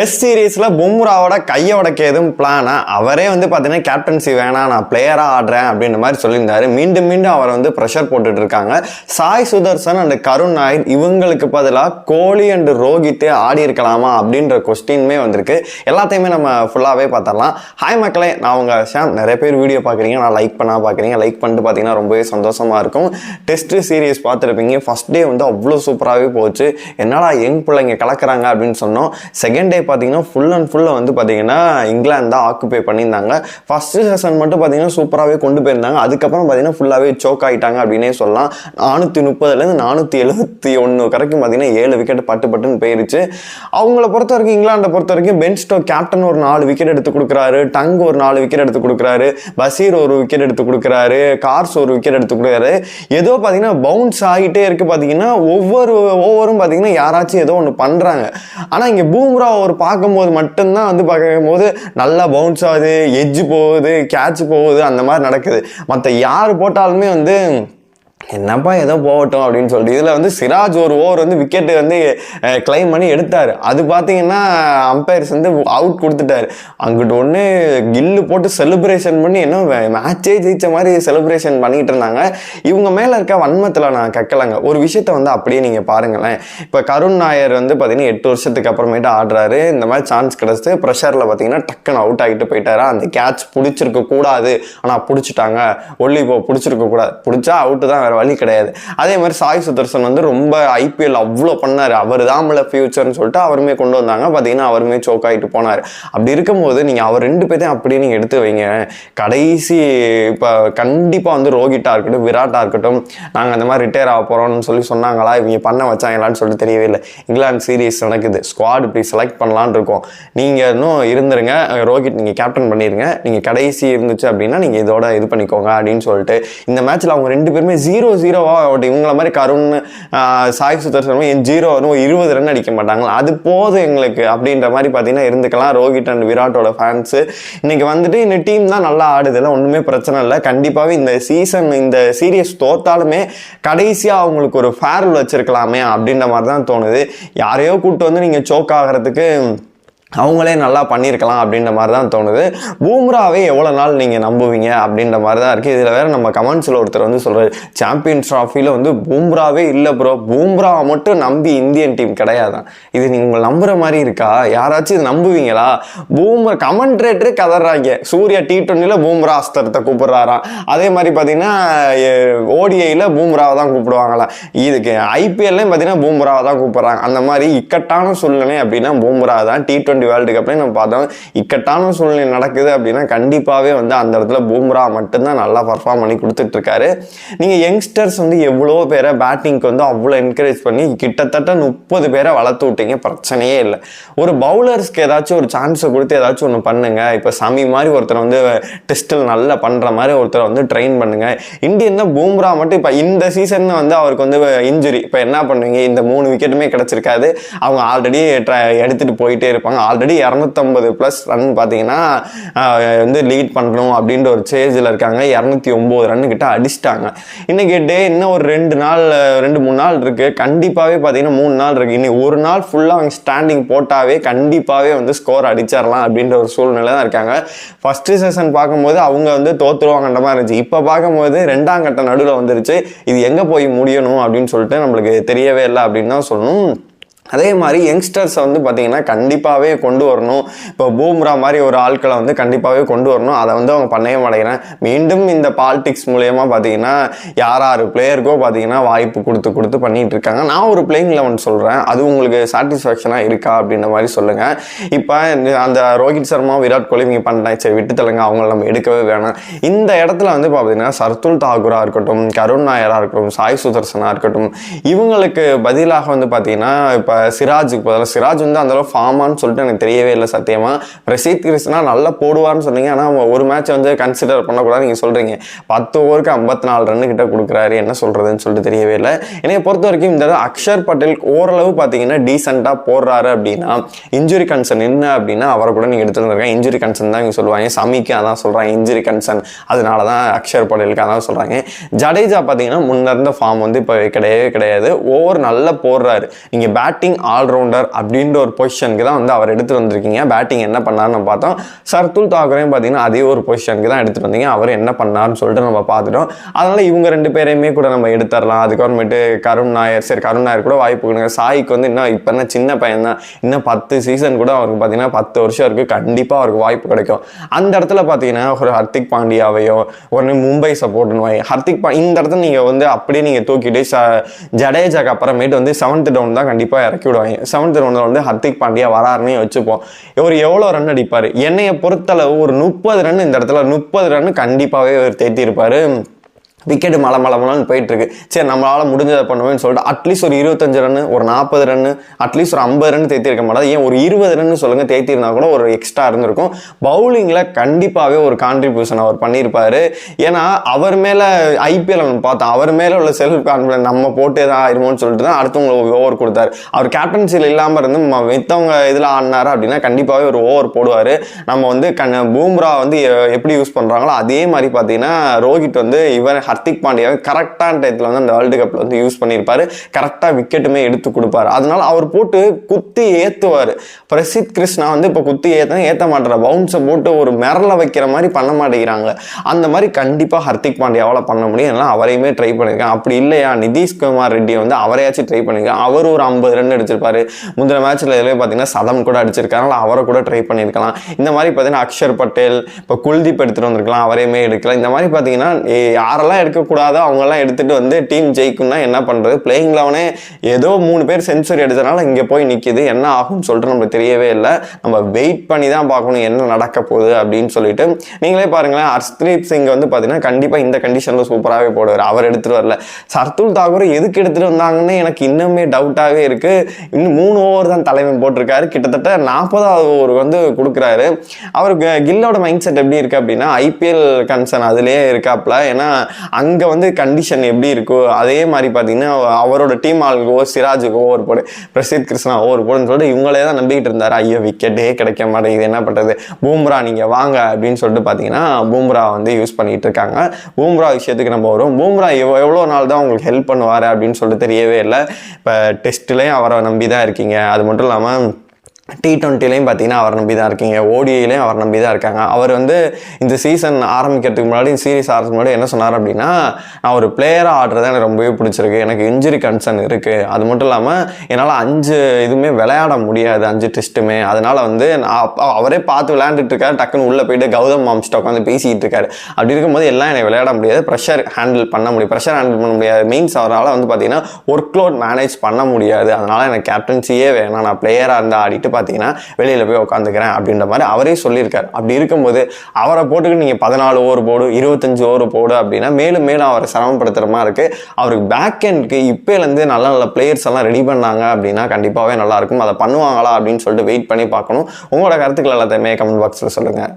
Test சீரீஸில் பும்ராவோட கையை உடைக்க எதுவும் பிளானா அவரே வந்து பார்த்தீங்கன்னா கேப்டன்சி வேணாம் நான் பிளேயராக ஆடுறேன் அப்படின்ற மாதிரி சொல்லியிருந்தாரு. மீண்டும் மீண்டும் அவரை வந்து ப்ரெஷர் போட்டுட்டு இருக்காங்க. சாய் சுதர்சன் அண்ட் கருண் நாயர் இவங்களுக்கு பதிலாக கோலி அண்ட் ரோஹித் ஆடி இருக்கலாமா அப்படின்ற கொஸ்டின்மே வந்திருக்கு. எல்லாத்தையுமே நம்ம ஃபுல்லாகவே பார்த்துடலாம். ஹாய் மக்களே நான் உங்கள் ஷாம் நிறைய பேர் வீடியோ பார்க்குறீங்க. நான் லைக் பண்ணால் பார்க்குறீங்க. லைக் பண்ணிட்டு பார்த்தீங்கன்னா ரொம்பவே சந்தோஷமாக இருக்கும். டெஸ்ட் சீரீஸ் பார்த்துருப்பீங்க. ஃபர்ஸ்ட் டே வந்து அவ்வளோ சூப்பராகவே போச்சு. என்னடா யங் பிள்ளைங்க கலக்குறாங்க அப்படின்னு சொன்னோம். செகண்ட் டே பார்த்தீங்கன்னா ஃபுல் அண்ட் ஃபுல்லாக வந்து பார்த்தீங்கன்னா இங்கிலாந்து தான் ஆக்குபை பண்ணியிருந்தாங்க. ஃபஸ்ட்டு செஷன் மட்டும் பார்த்தீங்கன்னா சூப்பராகவே கொண்டு போயிருந்தாங்க. அதுக்கப்புறம் பார்த்தீங்கன்னா ஃபுல்லாகவே சோக் ஆகிட்டாங்க அப்படின்னே சொல்லலாம். நானூற்றி முப்பதுலேருந்து நானூற்றி எழுபத்தி ஒன்று வரைக்கும் பார்த்தீங்கன்னா ஏழு விக்கெட் பட்டு பட்டுன்னு போயிருச்சு. அவங்கள பொறுத்த வரைக்கும் இங்கிலாண்டை பொறுத்த வரைக்கும் பென் கேப்டன் ஒரு நாலு விக்கெட் எடுத்து கொடுக்குறாரு. டங் ஒரு நாலு விக்கெட் எடுத்து கொடுக்குறாரு. பசீர் ஒரு விக்கெட் எடுத்து கொடுக்குறாரு. கார்ஸ் ஒரு விக்கெட் எடுத்து கொடுக்குறாரு. ஏதோ பார்த்தீங்கன்னா பவுன்ஸ் ஆகிட்டே இருக்கு பார்த்தீங்கன்னா ஒவ்வொரு ஓவரும் பார்த்தீங்கன்னா யாராச்சும் ஏதோ ஒன்று பண்ணுறாங்க ஆனால் இங்கே பூம்ரா ஒரு பார்க்கும்போது மட்டும்தான் வந்து பார்க்கும்போது நல்லா பவுன்ஸ் ஆகுது எட்ஜ் போகுது கேட்ச் போகுது அந்த மாதிரி நடக்குது. மற்ற யார் போட்டாலுமே வந்து என்னப்பா ஏதோ போகட்டும் அப்படின்னு சொல்லிட்டு. இதில் வந்து சிராஜ் ஒரு ஓவர் வந்து விக்கெட்டு வந்து கிளைம் பண்ணி எடுத்தார். அது பார்த்தீங்கன்னா அம்பையர்ஸ் வந்து அவுட் கொடுத்துட்டாரு. அங்கிட்டு ஒன்று கில்லு போட்டு செலிப்ரேஷன் பண்ணி என்ன மேட்சே ஜெயிச்ச மாதிரி செலிப்ரேஷன் பண்ணிட்டு இருந்தாங்க. இவங்க மேலே இருக்க வன்மத்தில் நான் கக்கலைங்க. ஒரு விஷயத்த வந்து அப்படியே நீங்கள் பாருங்களேன். இப்போ கருண் நாயர் வந்து பார்த்தீங்கன்னா எட்டு வருஷத்துக்கு அப்புறமேட்டு ஆடுறாரு. இந்த மாதிரி சான்ஸ் கிடச்சி ப்ரெஷரில் பார்த்தீங்கன்னா டக்குன்னு அவுட் ஆகிட்டு போயிட்டாரா. அந்த கேட்ச் பிடிச்சிருக்க கூடாது ஆனால் பிடிச்சிட்டாங்க. ஒல்லி இப்போ பிடிச்சிருக்க கூடாது பிடிச்சா அவுட்டு தான் வேறு வழி கிடையாது. அதே மாதிரி சாய் சுதர்சன் வந்து ரொம்ப ஐபிஎல் அவ்வளோ பண்ணார். அவர் தான் ஃபியூச்சர்னு சொல்லிட்டு அவருமே கொண்டு வந்தாங்க. பார்த்தீங்கன்னா அவருமே சோக் ஆகிட்டு போனார். அப்படி இருக்கும்போது நீங்கள் அவர் ரெண்டு பேர்த்தையும் அப்படியே நீங்கள் எடுத்து வைங்க. கடைசி இப்போ கண்டிப்பாக வந்து ரோஹிட்டாக இருக்கட்டும் விராட்டாக இருக்கட்டும் நாங்கள் அந்த மாதிரி ரிட்டையர் ஆக போகிறோம்னு சொல்லி சொன்னாங்களா? இவங்க பண்ண வச்சாங்களான்னு சொல்லிட்டு தெரியவே இல்லை. இங்கிலாந்து சீரீஸ் நடக்குது. ஸ்குவாட் இப்படி செலக்ட் பண்ணலான்னு இருக்கோம். நீங்கள் இன்னும் இருந்துருங்க. ரோஹித் நீங்கள் கேப்டன் பண்ணிடுங்க நீங்கள் கடைசி இருந்துச்சு அப்படின்னா நீங்கள் இதோட இது பண்ணிக்கோங்க அப்படின்னு சொல்லிட்டு இந்த மேட்ச்சில் அவங்க ரெண்டு பேருமே ஜீரோ ஜீரோவா அவுட் இவங்கள மாதிரி கருண் சாய் சுதர்சனும் என் ஜீரோ வரும் இருபது ரன் அடிக்க மாட்டாங்களா? அது போதும் எங்களுக்கு அப்படின்ற மாதிரி பார்த்தீங்கன்னா இருந்துக்கலாம். ரோஹித் அண்ட் விராட்டோட ஃபேன்ஸு இன்னைக்கு வந்துட்டு இந்த டீம் தான் நல்லா ஆடுதுல ஒன்றுமே பிரச்சனை இல்லை. கண்டிப்பாகவே இந்த சீசன் இந்த சீரியஸ் தோத்தாலுமே கடைசியாக அவங்களுக்கு ஒரு ஃபேர்வெல் வச்சுருக்கலாமே அப்படின்ற மாதிரி தான் தோணுது. யாரையோ கூப்பிட்டு வந்து நீங்கள் சோக் ஆகிறதுக்கு அவங்களே நல்லா பண்ணியிருக்கலாம் அப்படின்ற மாதிரி தான் தோணுது. பூம்ராவே எவ்வளோ நாள் நீங்கள் நம்புவீங்க அப்படின்ற மாதிரி தான் இருக்குது இதில் வேறு நம்ம கமெண்ட்ஸில் ஒருத்தர் வந்து சொல்கிறார் சாம்பியன் ட்ராஃபியில் வந்து பூம்ராவே இல்லை ப்ரோ பூம்ராவை மட்டும் நம்பி இந்தியன் டீம் கிடையாதான். இது நீங்கள் நம்புகிற மாதிரி இருக்கா? யாராச்சும் இது நம்புவீங்களா? பூம்ரா கமெண்ட்ரேட்டரே கதறாங்க. சூர்யா டி ட்வெண்ட்டியில் பூம்ரா அஸ்தரத்தை கூப்பிட்றாராம். அதே மாதிரி பார்த்தீங்கன்னா ஓடிஐயில் பூம்ராவை தான் கூப்பிடுவாங்களாம் இதுக்கு ஐபிஎல்லையும் பார்த்தீங்கன்னா பூம்ராவை தான் கூப்பிட்றாங்க. அந்த மாதிரி இக்கட்டான சூழ்நிலை அப்படின்னா பூம்ரா தான் டி ட்வெண்ட்டி வேர்ல்டு கப்லேயும் நம்ம பார்த்தோம். இக்கட்டான சூழ்நிலை நடக்குது அப்படின்னா கண்டிப்பாகவே வந்து அந்த இடத்துல பூம்ரா மட்டும்தான் நல்லா பர்ஃபார்ம் பண்ணி கொடுத்துட்ருக்காரு. நீங்கள் யங்ஸ்டர்ஸ் வந்து எவ்வளோ பேரை பேட்டிங்க்கு வந்து அவ்வளோ என்கரேஜ் பண்ணி கிட்டத்தட்ட முப்பது பேரை வளர்த்து விட்டீங்க. பிரச்சனையே இல்லை. ஒரு பவுலர்ஸ்க்கு ஏதாச்சும் ஒரு சான்ஸை கொடுத்து ஏதாச்சும் ஒன்று பண்ணுங்கள் இப்போ சமி மாதிரி ஒருத்தர் வந்து டெஸ்ட்டில் நல்லா பண்ணுற மாதிரி ஒருத்தரை வந்து ட்ரெயின் பண்ணுங்கள் இந்தியன் தான் பூம்ரா மட்டும் இப்போ இந்த சீசன் வந்து அவருக்கு வந்து இன்ஜுரி இப்போ என்ன பண்ணுவீங்க? இந்த மூணு விக்கெட்டுமே கிடச்சிருக்காது. அவங்க ஆல்ரெடி எடுத்துகிட்டு போயிட்டே இருப்பாங்க. ஆல்ரெடி இரநூத்தம்பது ப்ளஸ் ரன் பார்த்தீங்கன்னா வந்து லீட் பண்ணணும் அப்படின்ற ஒரு சேஜில் இருக்காங்க. இரநூத்தி ஒம்பது ரன் கிட்ட அடிச்சிட்டாங்க. இன்னைக்கு டே இன்னும் ஒரு ரெண்டு நாள் ரெண்டு மூணு நாள் இருக்குது கண்டிப்பாகவே பார்த்தீங்கன்னா மூணு நாள் இருக்குது இன்னைக்கு ஒரு நாள் ஃபுல்லாக அவங்க ஸ்டாண்டிங் போட்டாவே கண்டிப்பாகவே வந்து ஸ்கோர் அடிச்சிடலாம் அப்படின்ற ஒரு சூழ்நிலை தான் இருக்காங்க. ஃபஸ்ட்டு செஷன் பார்க்கும்போது அவங்க வந்து தோத்துருவாங்கன்ற மாதிரி இருந்துச்சு. இப்போ பார்க்கும்போது ரெண்டாம் கட்ட நடுவில் வந்துருச்சு. இது எங்கே போய் முடியணும் அப்படின்னு சொல்லிட்டு நம்மளுக்கு தெரியவே இல்லை அப்படின்னு தான் சொல்லணும். அதே மாதிரி யங்ஸ்டர்ஸை வந்து பார்த்திங்கன்னா கண்டிப்பாகவே கொண்டு வரணும். இப்போ பூம்ரா மாதிரி ஒரு ஆட்களை வந்து கண்டிப்பாகவே கொண்டு வரணும். அதை வந்து அவங்க பண்ணவே மாட்டேங்கிறேன் மீண்டும் இந்த பாலிடிக்ஸ் மூலயமா பார்த்தீங்கன்னா யார் யார் பிளேயருக்கோ பார்த்தீங்கன்னா வாய்ப்பு கொடுத்து கொடுத்து பண்ணிகிட்டு இருக்காங்க. நான் ஒரு பிளேயிங் லெவன் சொல்கிறேன் அது உங்களுக்கு சாட்டிஸ்ஃபேக்ஷனாக இருக்கா அப்படின்ற மாதிரி சொல்லுங்கள் இப்போ அந்த ரோஹித் சர்மா விராட் கோலி நீங்கள் பண்ணிட்டாங்க சரி விட்டு தள்ளுங்க. அவங்கள நம்ம எடுக்கவே வேணாம். இந்த இடத்துல வந்து பார்த்தீங்கன்னா சர்துல் தாகூராக இருக்கட்டும் கருண் நாயராக இருக்கட்டும் சாய் சுதர்சனாக இருக்கட்டும் இவங்களுக்கு பதிலாக வந்து பார்த்தீங்கன்னா இப்போ சிராஜுக்கு பதிலாக சிராஜ் வந்து அந்தளவு ஃபார்மான்னு சொல்லிட்டு எனக்கு தெரியவே இல்லை சத்தியமாக பிரசீத் கிருஷ்ணா நல்லா போடுவார்னு சொன்னீங்க. ஆனால் ஒரு மேட்ச் வந்து கன்சிடர் பண்ணக்கூடாது நீங்கள் சொல்கிறீங்க பத்து ஓவருக்கு ஐம்பத்தி நாலு ரன்னு கிட்ட கொடுக்குறாரு. என்ன சொல்கிறதுன்னு சொல்லிட்டு தெரியவே இல்லை. என்னை பொறுத்த வரைக்கும் இந்த அக்ஷர் பட்டேல் ஓரளவு பார்த்தீங்கன்னா டீசெண்டாக போடுறாரு அப்படின்னா இன்ஜுரி கன்சர்ன் என்ன அப்படின்னா அவரை கூட நீங்கள் எடுத்துருந்துருக்கேன் இன்ஜுரி கன்சர்ன் தான் இங்கே சொல்லுவாங்க. சமிக்கு அதான் சொல்கிறாங்க இன்ஜுரி கன்சர்ன் அதனால தான் அக்ஷர் பட்டேலுக்கு அதான் சொல்கிறாங்க ஜடேஜா பார்த்தீங்கன்னா முன்ன இருந்த ஃபார்ம் வந்து இப்போ கிடையவே கிடையாது. ஓவர் நல்லா போடுறாரு. நீங்கள் பேட்டிங் பேட்டிங் ஆல்ரவுண்டர் அப்படின்ற ஒரு பொசிஷனுக்கு தான் வந்து அவர் எடுத்துகிட்டு வந்திருக்கீங்க. பேட்டிங் என்ன பண்ணார்னு பார்த்தோம். சர்துல் தாக்கரையும் பார்த்தீங்கன்னா அதே ஒரு பொசிஷனுக்கு தான் எடுத்துகிட்டு வந்தீங்க. அவர் என்ன பண்ணார்னு சொல்லிட்டு நம்ம பார்த்துட்டோம். அதனால் இவங்க ரெண்டு பேரையுமே கூட நம்ம எடுத்துடலாம். அதுக்கப்புறமேட்டு கருண் நாயர் சரி கருண் நாயர் கூட வாய்ப்பு கொடுங்க. சாய்க்கு வந்து இன்னும் இப்போ என்ன சின்ன பையன் தான். இன்னும் பத்து சீசன் கூட அவருக்கு பார்த்தீங்கன்னா பத்து வருஷம் இருக்குது கண்டிப்பாக அவருக்கு வாய்ப்பு கிடைக்கும். அந்த இடத்துல பார்த்தீங்கன்னா ஒரு ஹர்திக் பாண்டியாவையோ ஒரு மும்பை சப்போர்ட்னு வை ஹர்திக் பா இந்த இடத்துல நீங்கள் வந்து அப்படியே நீங்கள் தூக்கிட்டு ஜடேஜாக்கு அப்புறமேட்டு வந்து செவன்த் டவுன் தான் கண்டிப்பாக இறக்கி விடுவாங்க. செவன்த் ரவுண்டில் வந்து ஹர்திக் பாண்டியா வராருன்னு வச்சுப்போம் இவர் எவ்வளோ ரன் அடிப்பார்? என்னையை பொறுத்தளவு ஒரு முப்பது ரன் இந்த இடத்துல முப்பது ரன் கண்டிப்பாகவே இவர் தேத்தியிருப்பார். விக்கெட் மலை மலை மலைன்னு போயிட்டுருக்கு. சரி நம்மளால் முடிஞ்சதை பண்ணுவேன்னு சொல்லிட்டு அட்லீஸ்ட் ஒரு இருபத்தஞ்சு ரன் ஒரு நாற்பது ரன் அட்லீஸ்ட் ஒரு ஐம்பது ரன் தேத்திருக்க மாட்டாது ஏன் ஒரு இருபது ரன் சொல்லுங்கள் தேத்திருந்தா கூட ஒரு எக்ஸ்ட்ரா இருந்திருக்கும். பவுலிங்கில் கண்டிப்பாகவே ஒரு கான்ட்ரிபியூஷன் அவர் பண்ணியிருப்பார். ஏன்னா அவர் மேலே ஐபிஎல் நம்ம பார்த்தோம். அவர் மேலே உள்ள செல்ஃப் கான்ஃபிடன்ஸ் நம்ம போட்டே தான் ஆயிருமோன்னு சொல்லிட்டு தான் அடுத்தவங்களுக்கு ஓவர் கொடுத்தாரு. அவர் கேப்டன்சியில் இல்லாமல் இருந்து ம- மித்தவங்க இதில் ஆடினாரு அப்படின்னா கண்டிப்பாகவே ஒரு ஓவர் போடுவார். நம்ம வந்து கண் பூம்ரா வந்து எ- எப்படி யூஸ் பண்ணுறாங்களோ அதே மாதிரி பார்த்தீங்கன்னா ரோஹித் வந்து இவர் ஹர்திக் பாண்டியாவை கரெக்டான டயத்தில் வந்து அந்த வேர்ல்டு கப்பில் வந்து யூஸ் பண்ணியிருப்பாரு. கரெக்டாக விக்கெட்டுமே எடுத்து கொடுப்பாரு. அதனால் அவர் போட்டு குத்தி ஏற்றுவார் பிரசித் கிருஷ்ணா வந்து இப்போ குத்தி ஏற்ற ஏற்ற மாட்டார் பவுன்ஸை போட்டு ஒரு மிரள வைக்கிற மாதிரி பண்ண மாட்டேங்கிறாங்க. அந்த மாதிரி கண்டிப்பாக ஹர்திக் பாண்டியாவால் பண்ண முடியும். எல்லாம் அவரையுமே ட்ரை பண்ணியிருக்கேன் அப்படி இல்லையா? நிதிஷ்குமார் ரெட்டியை வந்து அவரையாச்சும் ட்ரை பண்ணியிருக்கேன் அவர் ஒரு ஐம்பது ரன் அடிச்சிருப்பார். முந்தின மேட்ச்சில் இதில் பார்த்தீங்கன்னா சதம் கூட அடிச்சிருக்காங்க அவரை கூட ட்ரை பண்ணியிருக்கலாம். இந்த மாதிரி பார்த்தீங்கன்னா அக்ஷர் பட்டேல் இப்போ குல்தீப் எடுத்துகிட்டு வந்திருக்கலாம். அவரையுமே எடுக்கலாம். இந்த மாதிரி பார்த்தீங்கன்னா யாரெல்லாம் யாரெல்லாம் எடுக்கக்கூடாதோ அவங்கெல்லாம் எடுத்துகிட்டு வந்து டீம் ஜெயிக்கும்னா என்ன பண்ணுறது பிளேயிங் லெவனே ஏதோ மூணு பேர் சென்சுரி எடுத்தனால இங்கே போய் நிற்கிது என்ன ஆகும்னு சொல்லிட்டு நம்மளுக்கு தெரியவே இல்லை. நம்ம வெயிட் பண்ணி தான் பார்க்கணும். என்ன நடக்க போகுது அப்படின்னு சொல்லிட்டு. நீங்களே பாருங்களேன் ஹர்ஸ்தீப் சிங் வந்து பார்த்தீங்கன்னா கண்டிப்பாக இந்த கண்டிஷனில் சூப்பராகவே போடுவார். அவர் எடுத்துகிட்டு வரல. சர்துல் தாகூர் எதுக்கு எடுத்துகிட்டு வந்தாங்கன்னு எனக்கு இன்னுமே டவுட்டாகவே இருக்குது இன்னும் மூணு ஓவர் தான் தலைமை போட்டிருக்காரு. கிட்டத்தட்ட நாற்பதாவது ஓவர் வந்து கொடுக்குறாரு. அவருக்கு கில்லோட மைண்ட் செட் எப்படி இருக்குது அப்படின்னா ஐபிஎல் கன்சர்ன் அதுலேயே இருக்காப்ல. ஏன்னா அங்கே வந்து கண்டிஷன் எப்படி இருக்கோ அதே மாதிரி பார்த்தீங்கன்னா அவரோட டீம் ஆளுக்கோ சிராஜுக்கோ சிராஜுக்கு ஓவர் போடு பிரசித் கிருஷ்ணா ஓவர் போடுன்னு சொல்லிட்டு இவங்களே தான் நம்பிக்கிட்டு இருந்தார். ஐயோ விக்கெட்டே கிடைக்க மாட்டேங்குது என்ன பண்ணுறது பூம்ரா நீங்கள் வாங்க அப்படின்னு சொல்லிட்டு பார்த்தீங்கன்னா பூம்ரா வந்து யூஸ் பண்ணிட்டு இருக்காங்க. பூம்ரா விஷயத்துக்கு நம்ம வரும் பூம்ரா எவ்வளோ எவ்வளோ நாள் தான் உங்களுக்கு ஹெல்ப் பண்ணுவார் அப்படின்னு சொல்லிட்டு தெரியவே இல்லை. இப்போ டெஸ்ட்லேயும் அவரை நம்பி தான் இருக்கீங்க. அது மட்டும் இல்லாமல் டி டுவெண்ட்டிலையும் பார்த்தீங்கன்னா அவர் நம்பி தான் இருக்கீங்க ஓடிஐலையும் அவர் நம்பி தான் இருக்காங்க. அவர் வந்து இந்த சீசன் ஆரம்பிக்கிறதுக்கு முன்னாடி சீரிஸ் ஆரம்பிக்கு முன்னாடி என்ன சொன்னார் அப்படின்னா நான் ஒரு பிளேயராக ஆடுறது எனக்கு ரொம்பவே பிடிச்சிருக்கு. எனக்கு இன்ஜுரி கன்சர்ன் இருக்குது அது மட்டும் இல்லாமல் என்னால் அஞ்சு இதுவுமே விளையாட முடியாது. அஞ்சு டெஸ்ட்டுமே அதனால் வந்து நான் அவரே பார்த்து விளையாண்டுட்டு இருக்காரு. டக்குன்னு உள்ளே போயிட்டு கௌதம் மாம்ஸ்ட உட்காந்து பேசிகிட்டு இருக்காரு. அப்படி இருக்கும்போது எல்லாம் என்னை விளையாட முடியாது. ப்ரெஷர் ஹேண்டில் பண்ண முடியும். ப்ரெஷர் ஹேண்டில் பண்ண முடியாது. மீன்ஸ் அவரால் வந்து பார்த்தீங்கன்னா ஒர்க் லோட் மேனேஜ் பண்ண முடியாது. அதனால் எனக்கு கேப்டன்சியே வேணாம். நான் பிளேயராக இருந்தால் ஆடிட்டு பார்த்தீங்கன்னா வெளியில் போய் உட்காந்துக்கிறேன் அப்படின்ற மாதிரி அவரே சொல்லியிருக்காரு. அப்படி இருக்கும்போது அவரை போட்டுக்கிட்டு நீங்கள் பதினாலு ஓவர் போடு இருபத்தஞ்சு ஓவர் போடு அப்படின்னா மேலும் மேலும் அவரை சிரமப்படுத்துகிற மாதிரி இருக்குது அவருக்கு பேக் எண்ட்க்கு இப்போலேருந்து நல்ல நல்ல பிளேயர்ஸ் எல்லாம் ரெடி பண்ணாங்க அப்படின்னா கண்டிப்பாகவே நல்லாயிருக்கும் அதை பண்ணுவாங்களா அப்படின்னு சொல்லிட்டு வெயிட் பண்ணி பார்க்கணும். உங்களோட கருத்துக்கள் எல்லாத்தையுமே கமெண்ட் பாக்ஸில் சொல்லுங்கள்